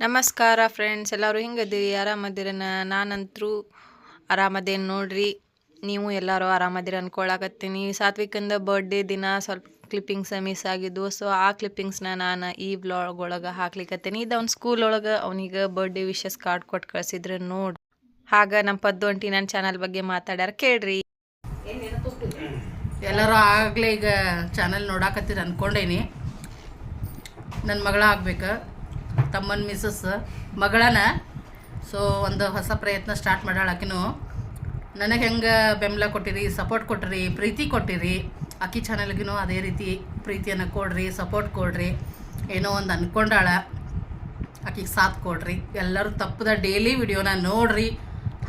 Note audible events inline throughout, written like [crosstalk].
ನಮಸ್ಕಾರ ಫ್ರೆಂಡ್ಸ್ ಎಲ್ಲರೂ ಹಿಂಗದಿರಿ ಆರಾಮದಿರ ನಾನಂತರೂ ಆರಾಮದೇನು ನೋಡ್ರಿ. ನೀವು ಎಲ್ಲರೂ ಆರಾಮದಿರ ಅನ್ಕೊಳಕತ್ತೀನಿ. ಸಾತ್ವಿಕಂದ ಬರ್ಡೇ ದಿನ ಸ್ವಲ್ಪ ಕ್ಲಿಪ್ಪಿಂಗ್ಸ್ ಮಿಸ್ ಆಗಿದ್ವು. ಸೊ ಆ ಕ್ಲಿಪ್ಪಿಂಗ್ಸ್ನ ನಾನು ಈ ಬ್ಲಾಗ್ ಒಳಗೆ ಹಾಕ್ಲಿಕ್ಕತ್ತೀನಿ ಇದು ಅವ್ನ ಸ್ಕೂಲ್ ಒಳಗೆ ಅವನಿಗೆ ಬರ್ಡೇ ವಿಶಸ್ ಕಾರ್ಡ್ ಕೊಟ್ಟು ಕಳಿಸಿದ್ರೆ ನೋಡಿ. ಹಾಗ ನಮ್ಮ ಪದ್ದು ಅಂಟಿ ನನ್ನ ಚಾನಲ್ ಬಗ್ಗೆ ಮಾತಾಡ್ಯಾರ ಕೇಳ್ರಿ. ಎಲ್ಲರೂ ಆಗಲೇ ಈಗ ಚಾನಲ್ ನೋಡಾಕತ್ತೀರ ಅಂದ್ಕೊಂಡೇನಿ ನನ್ನ ಮಗಳ ಆಗ್ಬೇಕು. ತಮ್ಮನ ಮಿಸಸ್ ಮಗಳನ ಸೊ ಒಂದು ಹೊಸ ಪ್ರಯತ್ನ ಸ್ಟಾರ್ಟ್ ಮಾಡಾಳ ಆಕಿನೂ. ನನಗೆ ಹೆಂಗೆ ಬೆಂಬಲ ಕೊಟ್ಟಿರಿ ಸಪೋರ್ಟ್ ಕೊಟ್ಟಿರಿ ಪ್ರೀತಿ ಕೊಟ್ಟಿರಿ. ಆಕಿ ಚಾನಲ್ಗಿನೂ ಅದೇ ರೀತಿ ಪ್ರೀತಿಯನ್ನು ಕೊಡ್ರಿ ಸಪೋರ್ಟ್ ಕೊಡ್ರಿ. ಏನೋ ಒಂದು ಅನ್ಕೊಂಡಾಳ. ಆಕಿಗೆ ಸಾಥ್ ಕೊಡ್ರಿ. ಎಲ್ಲರೂ ತಪ್ಪದ ಡೈಲಿ ವಿಡಿಯೋನ ನೋಡ್ರಿ.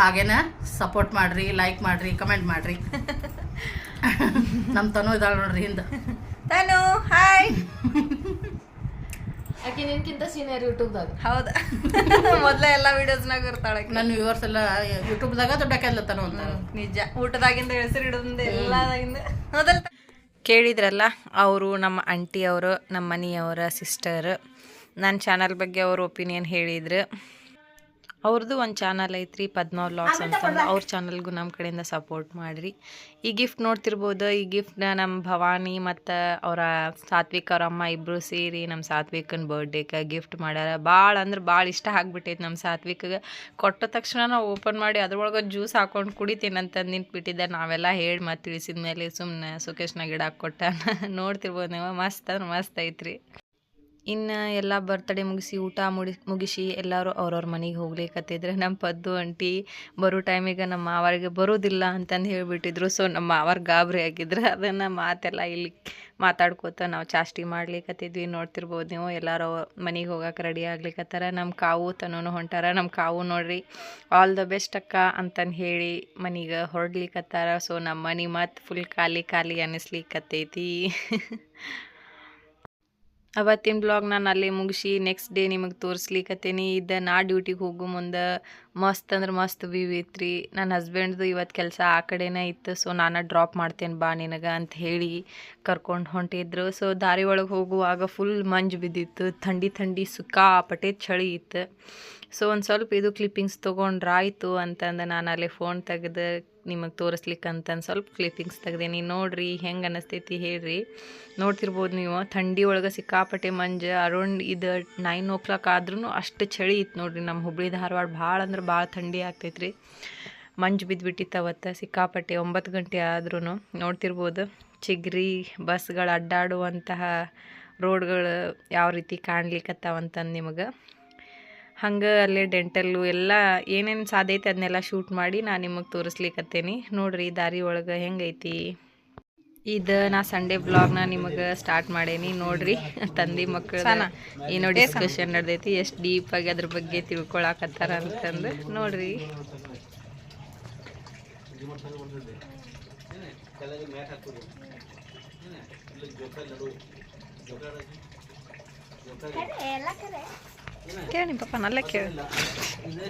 ಹಾಗೇನ ಸಪೋರ್ಟ್ ಮಾಡ್ರಿ ಲೈಕ್ ಮಾಡ್ರಿ ಕಮೆಂಟ್ ಮಾಡ್ರಿ. [laughs] ನಮ್ಮ ತನೂ ಇದಾಳ ನೋಡ್ರಿ ಹಿಂದೆ. ತನು ಹಾಯ್ [laughs] ಆಕೆ ನಿನ್ಕಿಂತ ಸೀನಿಯರ್ ಯೂಟ್ಯೂಬ್ದಾಗ ಹೌದಾ? [laughs] ಮೊದಲೇ ಎಲ್ಲ ವಿಡಿಯೋಸ್ನಾಗ ಇರ್ತಾಳೆ ಆಕಿ. ನನ್ನ ವ್ಯೂವರ್ಸ್ ಎಲ್ಲ ಯೂಟ್ಯೂಬ್ದಾಗ ದೊಡ್ಡ ತನು ಅಂತ ನಿಜ. ಊಟದಾಗಿಂದ ಹೆಸರು ಹಿಡಿದಿಂದ ಎಲ್ಲದಾಗಿಂದ. ಮೊದಲ ಕೇಳಿದ್ರಲ್ಲ ಅವರು ನಮ್ಮ ಆಂಟಿ ಅವರು ನಮ್ಮ ಮನೆಯವರ ಸಿಸ್ಟರ್ ನನ್ನ ಚಾನಲ್ ಬಗ್ಗೆ ಅವ್ರ ಒಪಿನಿಯನ್ ಹೇಳಿದ್ರು. ಅವ್ರದ್ದು ಒಂದು ಚಾನಲ್ ಐತ್ರಿ ಪದ್ಮ ವ್ಲಾಗ್ಸ್ ಅಂತಂದು ಅವ್ರ ಚಾನಲ್ಗೂ ನಮ್ಮ ಕಡೆಯಿಂದ ಸಪೋರ್ಟ್ ಮಾಡಿರಿ. ಈ ಗಿಫ್ಟ್ ನೋಡ್ತಿರ್ಬೋದು ಈ ಗಿಫ್ಟ್ನ ನಮ್ಮ ಭವಾನಿ ಮತ್ತು ಅವರ ಸಾತ್ವಿಕ್ ಅವ್ರ ಅಮ್ಮ ಇಬ್ಬರು ಸೇರಿ ನಮ್ಮ ಸಾತ್ವಿಕನ ಬರ್ಡೇಗೆ ಗಿಫ್ಟ್ ಮಾಡ್ಯಾರ. ಭಾಳ ಅಂದ್ರೆ ಭಾಳ ಇಷ್ಟ ಆಗ್ಬಿಟ್ಟೈತೆ ನಮ್ಮ ಸಾತ್ವಿಕಗೆ. ಕೊಟ್ಟ ತಕ್ಷಣ ನಾವು ಓಪನ್ ಮಾಡಿ ಅದ್ರೊಳಗೆ ಜ್ಯೂಸ್ ಹಾಕೊಂಡು ಕುಡಿತೀನಿ ಅಂತ ನಿಂತ್ಬಿಟ್ಟಿದ್ದೆ. ನಾವೆಲ್ಲ ಹೇಳಿ ಮತ್ತು ತಿಳಿಸಿದ ಮೇಲೆ ಸುಮ್ಮನೆ ಸುಕೇಶ್ನ ಗಿಡ ಕೊಟ್ಟ. [laughs] ನೋಡ್ತಿರ್ಬೋದು ನೀವು ಮಸ್ತ್ ಅಂದ್ರೆ ಮಸ್ತ್ ಐತ್ರಿ. ಇನ್ನು ಎಲ್ಲ ಬರ್ತಡೇ ಮುಗಿಸಿ ಊಟ ಮುಡಿ, ಮುಗಿಸಿ ಎಲ್ಲರೂ ಅವ್ರವ್ರ ಮನೆಗೆ ಹೋಗ್ಲಿಕ್ಕತ್ತಿದ್ರೆ ನಮ್ಮ ಪದ್ದು ಅಂಟಿ ಬರೋ ಟೈಮಿಗೆ ನಮ್ಮ ಮಾವರಿಗೆ ಬರೋದಿಲ್ಲ ಅಂತಂದು ಹೇಳಿಬಿಟ್ಟಿದ್ರು. ಸೊ ನಮ್ಮ ಮಾವರ್ ಗಾಬರಿ ಆಗಿದ್ರು ಅದನ್ನು ಮಾತೆಲ್ಲ ಇಲ್ಲಿ ಮಾತಾಡ್ಕೋತ ನಾವು ಚಾಸ್ಟಿ ಮಾಡ್ಲಿಕ್ಕತ್ತಿದ್ವಿ ನೋಡ್ತಿರ್ಬೋದು ನೀವು ಎಲ್ಲರೂ ಮನೆಗೆ ಹೋಗಕ್ಕೆ ರೆಡಿ ಆಗ್ಲಿಕ್ಕತ್ತಾರ ನಮ್ಮ ಕಾವು ತನೂ ಹೊಂಟಾರ. ನಮ್ಮ ಕಾವು ನೋಡ್ರಿ ಆಲ್ ದ ಬೆಸ್ಟ್ ಅಕ್ಕ ಅಂತಂದು ಹೇಳಿ ಮನೆಗೆ ಹೊರಡ್ಲಿಕ್ಕತ್ತಾರ ಸೊ ನಮ್ಮ ಮನೆ ಮತ್ತು ಫುಲ್ ಖಾಲಿ ಖಾಲಿ ಅನ್ನಿಸ್ಲಿಕ್ಕತ್ತೈತಿ [laughs] ಅವತ್ತಿನ ಬ್ಲಾಗ್ ನಾನು ಅಲ್ಲೇ ಮುಗಿಸಿ ನೆಕ್ಸ್ಟ್ ಡೇ ನಿಮಗೆ ತೋರಿಸ್ಲಿಕತ್ತೀನಿ. ಇದ್ದ ನಾ ಡ್ಯೂಟಿಗೆ ಹೋಗೋ ಮುಂದೆ ಮಸ್ತ್ ಅಂದ್ರೆ ಮಸ್ತ್ ವ್ಯೂ ಐತ್ರಿ. ನನ್ನ ಹಸ್ಬೆಂಡ್ದು ಇವತ್ತು ಕೆಲಸ ಆ ಕಡೆನೇ ಇತ್ತು ಸೊ ನಾನು ಡ್ರಾಪ್ ಮಾಡ್ತೇನೆ ಬಾ ನಿನಗೆ ಅಂತ ಹೇಳಿ ಕರ್ಕೊಂಡು ಹೊಂಟಿದ್ರು. ಸೊ ದಾರಿ ಒಳಗೆ ಹೋಗುವಾಗ ಫುಲ್ ಮಂಜು ಬಿದ್ದಿತ್ತು, ಥಂಡಿ ಥಂಡಿ ಸುಕ್ಕಾಪಟ್ಟೆ ಚಳಿ ಇತ್ತು. ಸೊ ಒಂದು ಸ್ವಲ್ಪ ಇದು ಕ್ಲಿಪ್ಪಿಂಗ್ಸ್ ತೊಗೊಂಡ್ರಾಯ್ತು ಅಂತಂದು ನಾನು ಅಲ್ಲಿ ಫೋನ್ ತೆಗೆದು ನಿಮಗೆ ತೋರಿಸ್ಲಿಕ್ಕೆ ಅಂತಂದು ಸ್ವಲ್ಪ ಕ್ಲಿಪ್ಪಿಂಗ್ಸ್ ತೆಗ್ದೇನಿ ನೋಡ್ರಿ, ಹೆಂಗೆ ಅನ್ನಿಸ್ತೈತಿ ಹೇಳ್ರಿ. ನೋಡ್ತಿರ್ಬೋದು ನೀವು, ಥಂಡಿ ಒಳಗೆ ಸಿಕ್ಕಾಪಟ್ಟೆ ಮಂಜು, ಅರೌಂಡ್ ಇದು ನೈನ್ ಓ ಕ್ಲಾಕ್ ಆದ್ರೂ ಅಷ್ಟು ಚಳಿ ಇತ್ತು ನೋಡ್ರಿ ನಮ್ಮ ಹುಬ್ಳಿ ಧಾರವಾಡ. ಭಾಳ ಅಂದ್ರೆ ಭಾಳ ಥಂಡಿ ಆಗ್ತೈತ್ರಿ. ಮಂಜು ಬಿದ್ದುಬಿಟ್ಟಿತ್ತು ಅವತ್ತು ಸಿಕ್ಕಾಪಟ್ಟೆ, ಒಂಬತ್ತು ಗಂಟೆ ಆದ್ರೂ ನೋಡ್ತಿರ್ಬೋದು, ಚಿಗ್ರಿ, ಬಸ್ಗಳು ಅಡ್ಡಾಡುವಂತಹ ರೋಡ್ಗಳು ಯಾವ ರೀತಿ ಕಾಣ್ಲಿಕ್ಕತ್ತಾವಂತಂದು ನಿಮಗೆ. ಹಂಗೆ ಅಲ್ಲೇ ಡೆಂಟಲ್ಲು ಎಲ್ಲ ಏನೇನು ಸಾಧ್ಯತೆ ಅದನ್ನೆಲ್ಲ ಶೂಟ್ ಮಾಡಿ ನಾನು ನಿಮಗೆ ತೋರಿಸ್ಲಿಕ್ಕತ್ತೇನಿ ನೋಡ್ರಿ ದಾರಿ ಒಳಗೆ ಹೆಂಗೈತಿ. ಇದು ನಾ ಸಂಡೇ ಬ್ಲಾಗ್ನ ನಿಮಗೆ ಸ್ಟಾರ್ಟ್ ಮಾಡೇನಿ. ನೋಡ್ರಿ ತಂದೆ ಮಕ್ಕಳು ಏನೋ ಡಿಸ್ಕಷನ್ ನಡೆದೈತಿ ಎಷ್ಟು ಡೀಪಾಗಿ ಅದ್ರ ಬಗ್ಗೆ ತಿಳ್ಕೊಳಕತ್ತಾರ ಅಂತಂದು. ನೋಡ್ರಿ. ಕೇಳಿ ನಿಮ್ಮ ಪಪ್ಪ ನಲ್ಲ ಕೇಳಿ.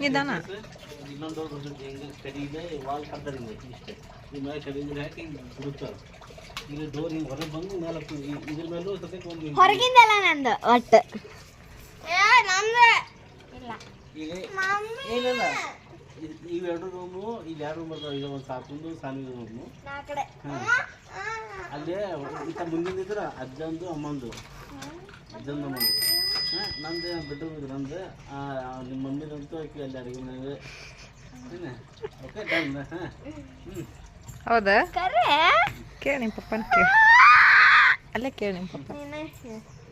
ನಿಧಾನ. ಇನ್ನೊಂದು ವಾಲ್ ಇಷ್ಟೇ ನಿಮ್ಮ ಹಾಕಿ ಬಿಡುತ್ತಾರೆ ಇಲ್ಲಿ. ಡೋರ್ ಹಿಂಗೆ ಹೊರಗೆ ಬಂದು ಮೇಲೆ ಇದ್ರ ಮೇಲೂ ಸದ್ಯಕ್ಕೆ ಒಂದು ಹೊರಗಿಂದಲ್ಲ ನಂದು ಒಟ್ಟು ಈಗ ಏನಿಲ್ಲ ಇದ್- ಇವೆರಡು ರೂಮು ಇಲ್ಲಿ ಎರಡು ರೂಮ್ ಬರ್ತಾವೆ ಈಗ ಒಂದು ಸಾಕುಂದು ಸಾನಿಗೆ ರೂಮು ಅಲ್ಲೇ ಇಂಥ ಮುಂದಿನ ಇದ್ರೆ ಅಜ್ಜಂದು ಅಮ್ಮಂದು. ಅಜ್ಜಂದು ಅಮ್ಮಂದು. ನಂದು ಬೆಡ್ರೂಮ್ ಇದ್ರೆ ನಂದು. ನಿಮ್ಮ ಮಮ್ಮಿದಂತೂ ಆಕಿ ಅಲ್ಲಿ ಅಡುಗೆ ಮನೆಗೆ. ಏನು? ಓಕೆ ಡನ್ ಹಾಂ. ಹ್ಞೂ ಹೌದಾ? ಕೇಳಿ ನಿಮ್ಮ ಪಪ್ಪನ ಕೇಳಿ. ಅಲ್ಲೇ ಕೇಳಿ ನಿಮ್ಮ ಪಪ್ಪ.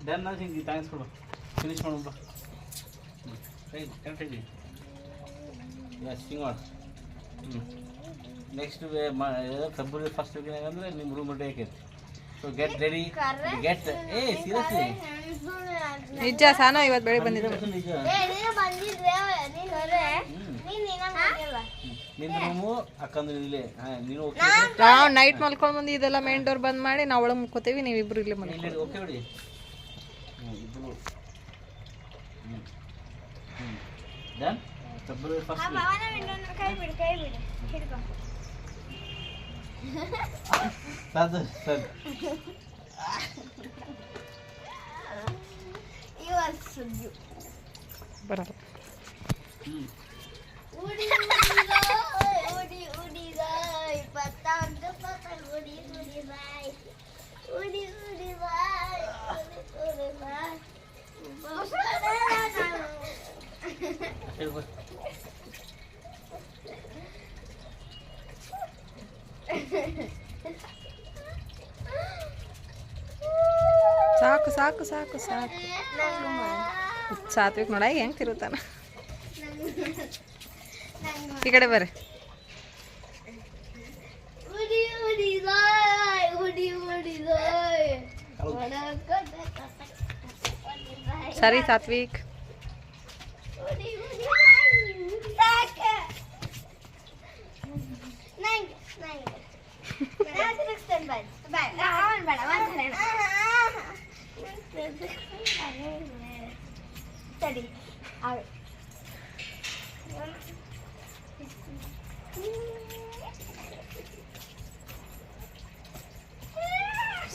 ಡನ್ ಅದು ಹಿಂಗೆ ಥ್ಯಾಂಕ್ಸ್ ಕೊಡು. ಫಿನಿಶ್ ಮಾಡೋಣ ಬಾ. ಕರೆಕ್ಟ್ ಇದೆ ಎಸ್ ಹಿಂಗೆ ಮಾಡು. ಹ್ಞೂ ನೆಕ್ಸ್ಟ್ ಫೆಬ್ರವರಿ ಫಸ್ಟ್ ವೀಕ್ನಾಗ ಅಂದರೆ ನಿಮ್ಮ ರೂಮ್ ಡೇ ಆಕೈತಿ ಸೊ ಗೆಟ್ ರೆಡಿ ಗೆಟ್ ಏ ಸೀರಿಯಸ್ಲಿ ನಿಜ ಸಾನ ಇವತ್ತು ಬೆಳಿಗ್ಗೆ ಬಂದಿದ್ದು. ನಿಜ. ನಿನ್ನ ರೂಮು ಅಕ್ಕಂದ್ರೆ ಇಲ್ಲಿ. ನೀನು ಓಕೆ ನಾವು ನೈಟ್ ಮಲ್ಕೊಂಡು ಬಂದು ಇದೆಲ್ಲ ಮೇನ್ ಡೋರ್ ಬಂದ್ ಮಾಡಿ ನಾವು ಒಳಗೆ ಮುಕ್ಕೋತೀವಿ ನೀವಿಬ್ರು ಇಲ್ಲೇ ಮನೆ ಇಲ್ಲಿ ಓಕೆ ಬಿಡಿ? ಇಬ್ರು. ಡನ್ ಫಸ್ಟ್ ಕೈ ಬಿಡು ಕೈ ಬಿಡು. ಹಿಡ್ಕೊ. tá dançando. eu ela subiu. Bora lá. Uri, Uri, uri, uri, vai. Batata, batata, uri, uri, vai. Uri, uri, vai. Uri, uri, vai. Vamos lá, Eu vou. ಸಾಕು ಸಾಕು ಸಾಕು ಸಾಕು ಸಾತ್ವಿಕ್ ನೋಡ ಹೆಂಗೆ ತಿರುತ್ತಾನ ಈ ಕಡೆ ಬರ್ರಿ ಉಡಿ ಉಡಿ ಬಾಯ್ ಉಡಿ ಉಡಿ ಬಾಯ್ ಸರಿ ಸಾತ್ವಿಕ್ ಉಡಿ ಉಡಿ ಬಾಯ್ ಸಾಕೆ ನಂಗೆ ನಂಗೆ ನಾನು ತಿರುಗಿಸ್ತೇನೆ ಬಾಯ್ ಬಾಯ್ ಅವನ್ ಬೇಡ ಒಂದ್ಸಲ ಸರಿ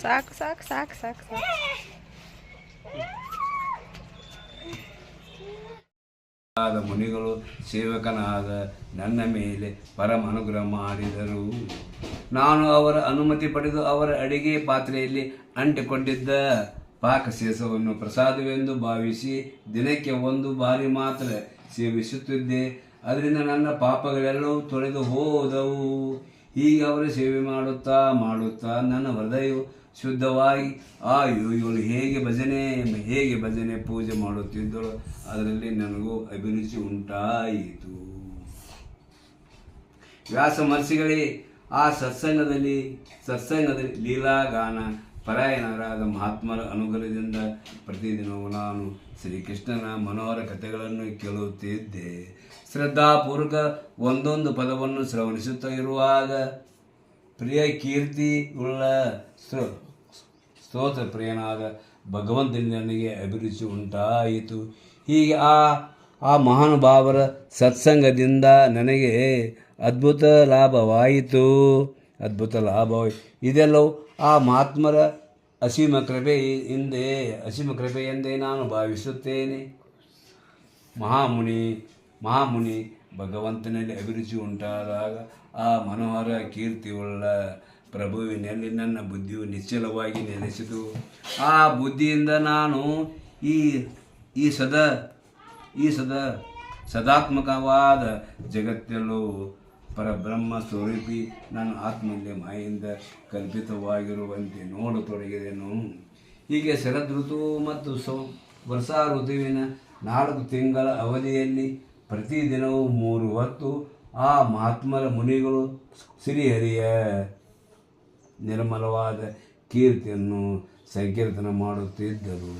ಸಾಕು ಸಾಕು ಸಾಕು ಸಾಕು. ಸಾಕು ಆದ ಮುನಿಗಳು ಸೇವಕನಾದ ನನ್ನ ಮೇಲೆ ಪರಮ ಅನುಗ್ರಹ ಮಾಡಿದರು. ನಾನು ಅವರ ಅನುಮತಿ ಪಡೆದು ಅವರ ಅಡಿಗೆ ಪಾತ್ರೆಯಲ್ಲಿ ಅಂಟಿಕೊಂಡಿದ್ದ ಪಾಕಶೇಷವನ್ನು ಪ್ರಸಾದವೆಂದು ಭಾವಿಸಿ ದಿನಕ್ಕೆ ಒಂದು ಬಾರಿ ಮಾತ್ರ ಸೇವಿಸುತ್ತಿದ್ದೆ. ಅದರಿಂದ ನನ್ನ ಪಾಪಗಳೆಲ್ಲವೂ ತೊಳೆದು ಹೋದವು. ಹೀಗೆ ಅವರು ಸೇವೆ ಮಾಡುತ್ತಾ ಮಾಡುತ್ತಾ ನನ್ನ ಹೃದಯವು ಶುದ್ಧವಾಗಿ ಆ ಯೋಗಿಗಳು ಹೇಗೆ ಭಜನೆ ಹೇಗೆ ಭಜನೆ ಪೂಜೆ ಮಾಡುತ್ತಿದ್ದಳು? ಅದರಲ್ಲಿ ನನಗೂ ಅಭಿರುಚಿ ಉಂಟಾಯಿತು. ವ್ಯಾಸ ಮಹರ್ಷಿಗಳೇ ಆ ಸತ್ಸಂಗದಲ್ಲಿ ಸತ್ಸಂಗದಲ್ಲಿ ಲೀಲಾಗಾನ ಪರಾಯಣರಾದ ಮಹಾತ್ಮರ ಅನುಗ್ರಹದಿಂದ ಪ್ರತಿದಿನವೂ ನಾನು ಶ್ರೀಕೃಷ್ಣನ ಮನೋಹರ ಕಥೆಗಳನ್ನು ಕೇಳುತ್ತಿದ್ದೆ. ಶ್ರದ್ಧಾಪೂರ್ವಕ ಒಂದೊಂದು ಪದವನ್ನು ಶ್ರವಣಿಸುತ್ತಾ ಇರುವಾಗ ಪ್ರಿಯ ಕೀರ್ತಿ ಉಳ್ಳ ಸ್ತೋತ್ರ ಪ್ರಿಯನಾದ ಭಗವಂತನಿಂದ ನನಗೆ ಅಭಿರುಚಿ ಉಂಟಾಯಿತು. ಹೀಗೆ ಆ ಆ ಮಹಾನುಭಾವರ ಸತ್ಸಂಗದಿಂದ ನನಗೆ ಅದ್ಭುತ ಲಾಭವಾಯಿತು. ಅದ್ಭುತ ಲಾಭವಾಯಿತು ಇದೆಲ್ಲವೂ ಆ ಮಹಾತ್ಮರ ಅಸೀಮ ಕೃಪೆ ಹಿಂದೆ, ಅಸೀಮ ಕೃಪೆ ಎಂದೇ ನಾನು ಭಾವಿಸುತ್ತೇನೆ. ಮಹಾಮುನಿ ಮಹಾಮುನಿ, ಭಗವಂತನಲ್ಲಿ ಅಭಿರುಚಿ ಉಂಟಾದಾಗ ಆ ಮನೋಹರ ಕೀರ್ತಿಯುಳ್ಳ ಪ್ರಭುವಿನಲ್ಲಿ ನನ್ನ ಬುದ್ಧಿಯು ನಿಶ್ಚಲವಾಗಿ ನೆಲೆಸಿತು. ಆ ಬುದ್ಧಿಯಿಂದ ನಾನು ಈ ಈ ಸದಾ ಈ ಸದಾ ಸದಾತ್ಮಕವಾದ ಜಗತ್ತಲ್ಲೂ ಪರಬ್ರಹ್ಮ ಸ್ವರೂಪಿ ನನ್ನ ಆತ್ಮಲ್ಲಿ ಮಾಯಿಂದ ಕಲ್ಪಿತವಾಗಿರುವಂತೆ ನೋಡತೊಡಗಿದೆನು. ಹೀಗೆ ಶರದ್ ಋತು ಮತ್ತು ಸೌ ವರ್ಷ ಋತುವಿನ ನಾಲ್ಕು ತಿಂಗಳ ಅವಧಿಯಲ್ಲಿ ಪ್ರತಿದಿನವೂ ಮೂರು ಹೊತ್ತು ಆ ಮಹಾತ್ಮರ ಮುನಿಗಳು ಶ್ರೀಹರಿಯ ನಿರ್ಮಲವಾದ ಕೀರ್ತಿಯನ್ನು ಸಂಕೀರ್ತನ ಮಾಡುತ್ತಿದ್ದರು.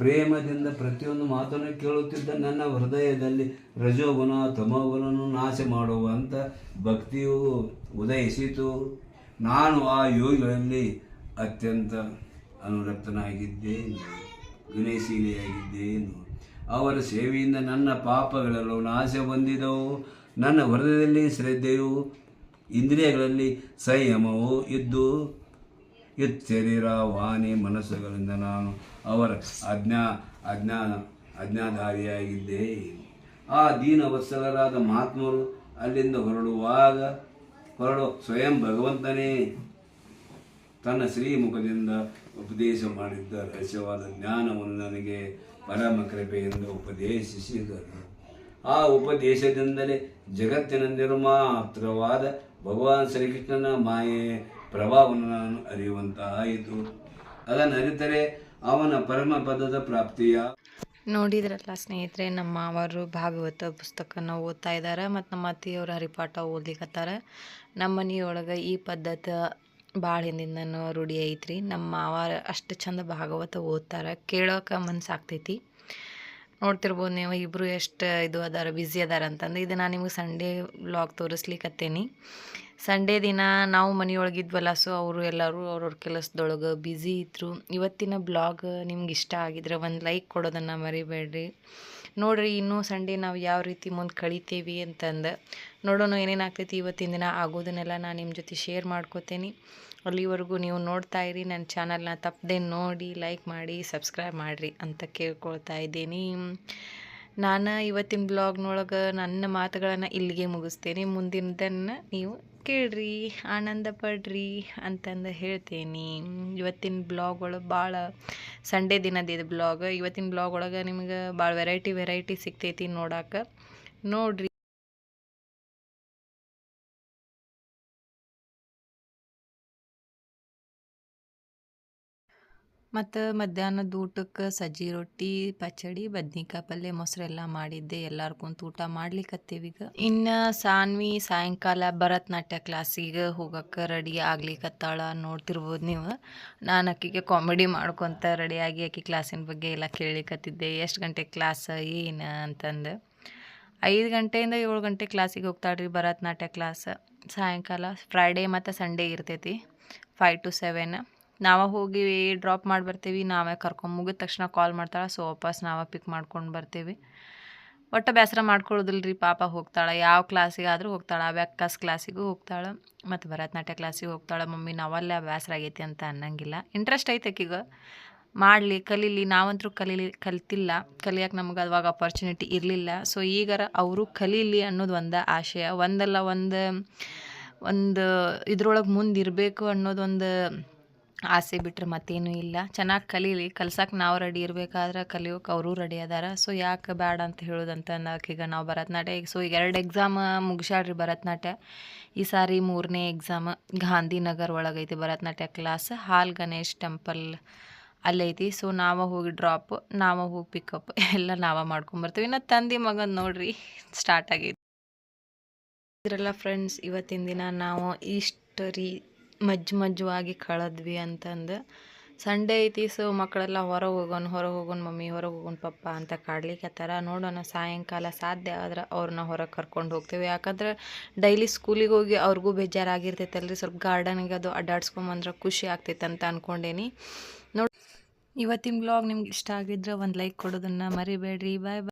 ಪ್ರೇಮದಿಂದ ಪ್ರತಿಯೊಂದು ಮಾತನ್ನು ಕೇಳುತ್ತಿದ್ದ ನನ್ನ ಹೃದಯದಲ್ಲಿ ರಜೋಗುಣ ತಮೋಗುಣವನ್ನು ನಾಶ ಮಾಡುವಂಥ ಭಕ್ತಿಯು ಉದಯಿಸಿತು. ನಾನು ಆ ಯೋಗಿಗಳಲ್ಲಿ ಅತ್ಯಂತ ಅನುರಕ್ತನಾಗಿದ್ದೇನು, ಗುಣಶೀಲಿಯಾಗಿದ್ದೇನು. ಅವರ ಸೇವೆಯಿಂದ ನನ್ನ ಪಾಪಗಳೆಲ್ಲವೂ ನಾಶ ಹೊಂದಿದವು. ನನ್ನ ಹೃದಯದಲ್ಲಿ ಶ್ರದ್ಧೆಯು ಇಂದ್ರಿಯಗಳಲ್ಲಿ ಸಂಯಮವು ಇದ್ದು ಶರೀರ ವಾಣಿ ಮನಸ್ಸುಗಳಿಂದ ನಾನು ಅವರ ಅಜ್ಞಾ ಅಜ್ಞಾನ ಅಜ್ಞಾಧಾರಿಯಾಗಿದ್ದೆ ಆ ದೀನ ವತ್ಸಲರಾದ ಮಹಾತ್ಮರು ಅಲ್ಲಿಂದ ಹೊರಡುವಾಗ ಹೊರಡುವ ಸ್ವಯಂ ಭಗವಂತನೇ ತನ್ನ ಶ್ರೀಮುಖದಿಂದ ಉಪದೇಶ ಮಾಡಿದ್ದ ರಹಸ್ಯವಾದ ಜ್ಞಾನವನ್ನು ನನಗೆ ಪರಮ ಕೃಪೆಯಿಂದ ಉಪದೇಶಿಸಿದರು. ಆ ಉಪದೇಶದಿಂದಲೇ ಜಗತ್ತಿನ ನಿರ್ಮಾತ್ರವಾದ ಭಗವಾನ್ ಶ್ರೀಕೃಷ್ಣನ ಮಾಯೆ ಪ್ರಭಾವವನ್ನು ನಾನು ಅರಿಯುವಂತಾಯಿತು. ಅದನ್ನು ಅರಿತರೆ ಅವನ ಪರಮ ಪದದ ಪ್ರಾಪ್ತಿಯ. ನೋಡಿದ್ರಲ್ಲ ಸ್ನೇಹಿತರೆ, ನಮ್ಮ ಅವರು ಭಾಗವತ ಪುಸ್ತಕನ ಓದ್ತಾ ಇದ್ದಾರೆ ಮತ್ತು ನಮ್ಮ ಅತ್ತೆಯವರು ಹರಿಪಾಠ ಓದ್ಲಿಕತ್ತಾರ ನಮ್ಮ ಮನೆಯೊಳಗೆ ಈ ಪದ್ಧತಿ ಭಾಳ ಹಿಂದಿಂದ ರೂಢಿ ಐತ್ರಿ ನಮ್ಮ ಮಾವ ಅಷ್ಟು ಚಂದ ಭಾಗವತ ಓದ್ತಾರೆ. ಕೇಳೋಕೆ ಮನ್ಸಾಗ್ತೈತಿ. ನೋಡ್ತಿರ್ಬೋದು ನೀವು ಇಬ್ಬರು ಎಷ್ಟು ಇದು ಅದಾರ ಬ್ಯುಸಿ ಅದಾರ ಅಂತಂದು. ಇದು ನಾನು ನಿಮಗೆ ಸಂಡೇ ವ್ಲಾಗ್ ತೋರಿಸ್ಲಿಕ್ಕತ್ತೇನಿ ಸಂಡೇ ದಿನ ನಾವು ಮನೆಯೊಳಗಿದ್ವಲ್ಲ ಸೊ ಅವರು ಎಲ್ಲರೂ ಅವ್ರವ್ರ ಕೆಲಸದೊಳಗೆ ಬ್ಯುಸಿ ಇದ್ದರು ಇವತ್ತಿನ ಬ್ಲಾಗ್ ನಿಮ್ಗೆ ಇಷ್ಟ ಆಗಿದ್ರೆ ಒಂದು ಲೈಕ್ ಕೊಡೋದನ್ನು ಮರಿಬೇಡ್ರಿ. ನೋಡ್ರಿ, ಇನ್ನೂ ಸಂಡೇ ನಾವು ಯಾವ ರೀತಿ ಮುಂದೆ ಕಳಿತೀವಿ ಅಂತಂದು. ನೋಡೋಣ ಏನೇನು ಆಗ್ತೈತಿ ಇವತ್ತಿನ ದಿನ ಆಗೋದನ್ನೆಲ್ಲ ನಾನು ನಿಮ್ಮ ಜೊತೆ ಶೇರ್ ಮಾಡ್ಕೋತೀನಿ. ಅಲ್ಲಿವರೆಗೂ ನೀವು ನೋಡ್ತಾ ಇರಿ ನನ್ನ ಚಾನಲ್ನ ತಪ್ಪದೆ ನೋಡಿ ಲೈಕ್ ಮಾಡಿ ಸಬ್ಸ್ಕ್ರೈಬ್ ಮಾಡಿರಿ ಅಂತ ಕೇಳ್ಕೊಳ್ತಾ ಇದ್ದೀನಿ. ನಾನು ಇವತ್ತಿನ ಬ್ಲಾಗ್ನೊಳಗೆ ನನ್ನ ಮಾತುಗಳನ್ನು ಇಲ್ಲಿಗೆ ಮುಗಿಸ್ತೇನೆ. ಮುಂದಿನದನ್ನು ನೀವು ಕೇಳ್ರಿ, ಆನಂದ ಪಡ್ರಿ ಅಂತಂದು ಹೇಳ್ತೇನೆ. ಇವತ್ತಿನ ಬ್ಲಾಗ್ ಒಳಗೆ ಭಾಳ ಸಂಡೇ ದಿನದ ಇದು ಬ್ಲಾಗ್. ಇವತ್ತಿನ ಬ್ಲಾಗ್ ಒಳಗೆ ನಿಮ್ಗೆ ಭಾಳ ವೆರೈಟಿ ವೆರೈಟಿ ಸಿಗ್ತೈತಿ ನೋಡಾಕ. ನೋಡ್ರಿ. ಮತ್ತು ಮಧ್ಯಾಹ್ನದ ಊಟಕ್ಕೆ ಸಜ್ಜಿ ರೊಟ್ಟಿ, ಪಚಡಿ, ಬದ್ನಿಕಾಯಿ ಪಲ್ಯ ಮೊಸರೆಲ್ಲ ಮಾಡಿದ್ದೆ. ಎಲ್ಲಾರು ಕುಂತು ಊಟ ಮಾಡ್ಲಿಕತ್ತೀವೀಗ ಇನ್ನು ಸಾನ್ವಿ ಸಾಯಂಕಾಲ ಭರತನಾಟ್ಯ ಕ್ಲಾಸಿಗೆ ಹೋಗಕ್ಕೆ ರೆಡಿ ಆಗ್ಲಿಕತ್ತಾಳ ನೋಡ್ತಿರ್ಬೋದು ನೀವು. ನಾನು ಆಕಿಗೆ ಕಾಮಿಡಿ ಮಾಡ್ಕೊತ ರೆಡಿಯಾಗಿ ಆಕಿ ಕ್ಲಾಸಿನ ಬಗ್ಗೆ ಎಲ್ಲ ಕೇಳಿಕತ್ತಿದ್ದೆ. ಎಷ್ಟು ಗಂಟೆ ಕ್ಲಾಸ್ ಏನು ಅಂತಂದು. ಐದು ಗಂಟೆಯಿಂದ ಏಳು ಗಂಟೆ ಕ್ಲಾಸಿಗೆ ಹೋಗ್ತಾಳ್ರಿ ಭರತನಾಟ್ಯ ಕ್ಲಾಸ್ ಸಾಯಂಕಾಲ ಫ್ರೈಡೇ ಮತ್ತು ಸಂಡೇ ಇರ್ತೈತಿ. ಫೈವ್ ಟು ಸೆವೆನ್ ನಾವೇ ಹೋಗಿ ಡ್ರಾಪ್ ಮಾಡಿ ಬರ್ತೀವಿ, ನಾವೇ ಕರ್ಕೊಂಡು ಮುಗಿದ ತಕ್ಷಣ ಕಾಲ್ ಮಾಡ್ತಾಳೆ ಸೊ ವಾಪಸ್ ನಾವೇ ಪಿಕ್ ಮಾಡ್ಕೊಂಡು ಬರ್ತೀವಿ. ಒಟ್ಟು ಬೇಸರ ಮಾಡ್ಕೊಳ್ಳೋದಿಲ್ಲ ಪಾಪ ಹೋಗ್ತಾಳೆ, ಯಾವ ಕ್ಲಾಸಿಗೆ ಆದರೂ ಹೋಗ್ತಾಳೆ ವ್ಯಾಕಸ್ ಕ್ಲಾಸಿಗೂ ಹೋಗ್ತಾಳೆ, ಮತ್ತು ಭರತನಾಟ್ಯ ಕ್ಲಾಸಿಗೆ ಹೋಗ್ತಾಳೆ, ಮಮ್ಮಿ ನಾವಲ್ಲೇ ಬೇಸರ ಆಗೈತಿ ಅಂತ ಅನ್ನಂಗಿಲ್ಲ. ಇಂಟ್ರೆಸ್ಟ್ ಐತೆ ಆಕಿಗೆ. ಮಾಡಲಿ, ಕಲೀಲಿ, ನಾವಂತರೂ ಕಲೀಲಿ, ಕಲ್ತಿಲ್ಲ, ಕಲಿಯೋಕೆ ನಮ್ಗೆ ಅವಾಗ ಅಪರ್ಚುನಿಟಿ ಇರಲಿಲ್ಲ. ಸೊ ಈಗಾರ ಅವರು ಕಲೀಲಿ ಅನ್ನೋದು ಒಂದು ಆಶಯ. ಒಂದಲ್ಲ ಒಂದು ಒಂದು ಇದ್ರೊಳಗೆ ಮುಂದೆ ಇರಬೇಕು ಅನ್ನೋದೊಂದು ಆಸೆ ಬಿಟ್ಟರೆ ಮತ್ತೇನೂ ಇಲ್ಲ. ಚೆನ್ನಾಗಿ ಕಲೀಲಿ ಕಲ್ಸಕ್ಕೆ ನಾವು ರೆಡಿ ಇರಬೇಕಾದ್ರೆ ಕಲಿಯೋಕೆ ಅವರು ರೆಡಿ ಅದಾರ. ಸೊ ಯಾಕೆ ಬೇಡ ಅಂತ ಹೇಳೋದಂತ ಈಗ ನಾವು ಭರತನಾಟ್ಯ ಈಗ ಸೊ ಈಗ ಎರಡು ಎಕ್ಸಾಮ್ ಮುಗಿಸ್ಯಾಡ್ರಿ ಭರತನಾಟ್ಯ. ಈ ಸಾರಿ ಮೂರನೇ exam Gandhinagar ಒಳಗೈತಿ Bharatanatyam class hall Ganesh temple ಅಲ್ಲೈತಿ. So ನಾವೇ ಹೋಗಿ ಡ್ರಾಪ್ ನಾವೇ ಹೋಗಿ ಪಿಕಪ್ ಎಲ್ಲ ನಾವೇ ಮಾಡ್ಕೊಂಬರ್ತೀವಿ. ಇನ್ನು ತಂದೆ ಮಗನ ನೋಡ್ರಿ ಸ್ಟಾರ್ಟ್ ಆಗೈತಿ. ಇದ್ರೆಲ್ಲ ಫ್ರೆಂಡ್ಸ್ ಇವತ್ತಿನ ದಿನ ನಾವು ಇಷ್ಟು ರೀ ಮಜ್ಜು ಮಜ್ಜುವಾಗಿ ಕಳೆದ್ವಿ ಅಂತಂದು. ಸಂಡೇ ಐತಿ ಸೊ ಮಕ್ಕಳೆಲ್ಲ ಹೊರಗೆ ಹೋಗೋಣ ಹೊರಗೆ ಹೋಗೋಣ ಮಮ್ಮಿ ಹೊರಗೆ ಹೋಗೋಣ ಪಪ್ಪ ಅಂತ ಕಾಡ್ಲಿಕ್ಕತ್ತಾರ ನೋಡೋಣ, ಸಾಯಂಕಾಲ ಸಾಧ್ಯ ಆದ್ರೆ ಅವ್ರನ್ನ ಹೊರಗೆ ಕರ್ಕೊಂಡು ಹೋಗ್ತೀವಿ. ಯಾಕಂದ್ರೆ ಡೈಲಿ ಸ್ಕೂಲಿಗೆ ಹೋಗಿ ಅವ್ರಿಗೂ ಬೇಜಾರಾಗಿರ್ತೈತಲ್ರಿ. ಸ್ವಲ್ಪ ಗಾರ್ಡನ್ಗೆ ಅದು ಅಡ್ಡಾಡ್ಸ್ಕೊಂಬಂದ್ರೆ ಖುಷಿ ಆಗ್ತೈತೆ ಅಂತ ಅಂದ್ಕೊಂಡೇನಿ ನೋಡಿ ಇವತ್ತಿನ ಬ್ಲಾಗ್ ನಿಮ್ಗೆ ಇಷ್ಟ ಆಗಿದ್ರೆ ಒಂದು ಲೈಕ್ ಕೊಡೋದನ್ನು ಮರಿಬೇಡ್ರಿ. ಬಾಯ್ ಬಾಯ್